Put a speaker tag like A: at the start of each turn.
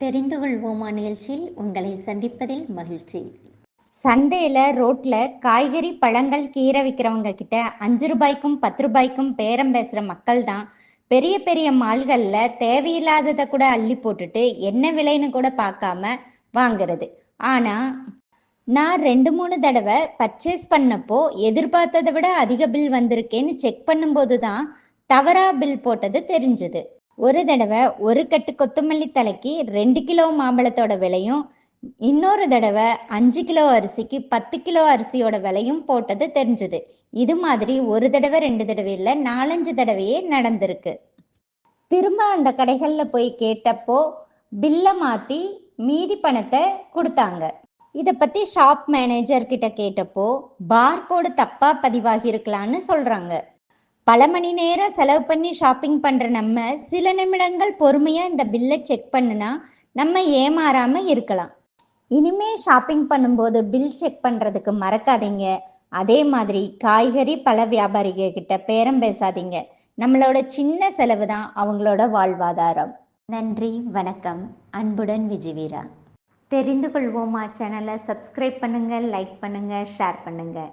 A: தெரிந்து கொள்வோமா நிகழ்ச்சியில்? உங்களை சந்திப்பதில் மகிழ்ச்சி.
B: சந்தையில் ரோட்டில் காய்கறி பழங்கள் கீரை விற்கிறவங்க கிட்ட அஞ்சு ரூபாய்க்கும் பத்து ரூபாய்க்கும் பேரம் பேசுகிற மக்கள் தான். பெரிய பெரிய மால்களில் தேவையில்லாததை கூட அள்ளி போட்டுட்டு என்ன விலைன்னு கூட பார்க்காம வாங்கிறது. ஆனால் நான் ரெண்டு மூணு தடவை பர்ச்சேஸ் பண்ணப்போ எதிர்பார்த்ததை விட அதிக பில் வந்திருக்கேன்னு செக் பண்ணும்போது தான் தவறா பில் போட்டது தெரிஞ்சுது. ஒரு தடவை ஒரு கட்டு கொத்தமல்லி தலைக்கு ரெண்டு கிலோ மாம்பழத்தோட விலையும் இன்னொரு தடவை அஞ்சு கிலோ அரிசிக்கு பத்து கிலோ அரிசியோட விலையும் போட்டது தெரிஞ்சுது. இது மாதிரி ஒரு தடவை ரெண்டு தடவை இல்லை நாலஞ்சு தடவையே நடந்திருக்கு. திரும்ப அந்த கடைகளில் போய் கேட்டப்போ பில்லை மாற்றி மீதி பணத்தை கொடுத்தாங்க. இதை பற்றி ஷாப் மேனேஜர் கிட்ட கேட்டப்போ பார்கோடு தப்பாக பதிவாகி இருக்கலான்னு சொல்கிறாங்க பல மணி நேரம் செலவு பண்ணி ஷாப்பிங் பண்ணுற நம்ம சில நிமிடங்கள் பொறுமையாக இந்த பில்லை செக் பண்ணுனா நம்ம ஏமாறாமல் இருக்கலாம். இனிமே ஷாப்பிங் பண்ணும்போது பில் செக் பண்ணுறதுக்கு மறக்காதீங்க. அதே மாதிரி காய்கறி பழ வியாபாரிக கிட்ட பேரம் பேசாதீங்க. நம்மளோட சின்ன செலவு தான் அவங்களோட வாழ்வாதாரம்.
A: நன்றி வணக்கம். அன்புடன் விஜிவீரா தெரிந்து கொள்வோமா சேனலை சப்ஸ்கிரைப் பண்ணுங்கள் லைக் பண்ணுங்கள் ஷேர் பண்ணுங்கள்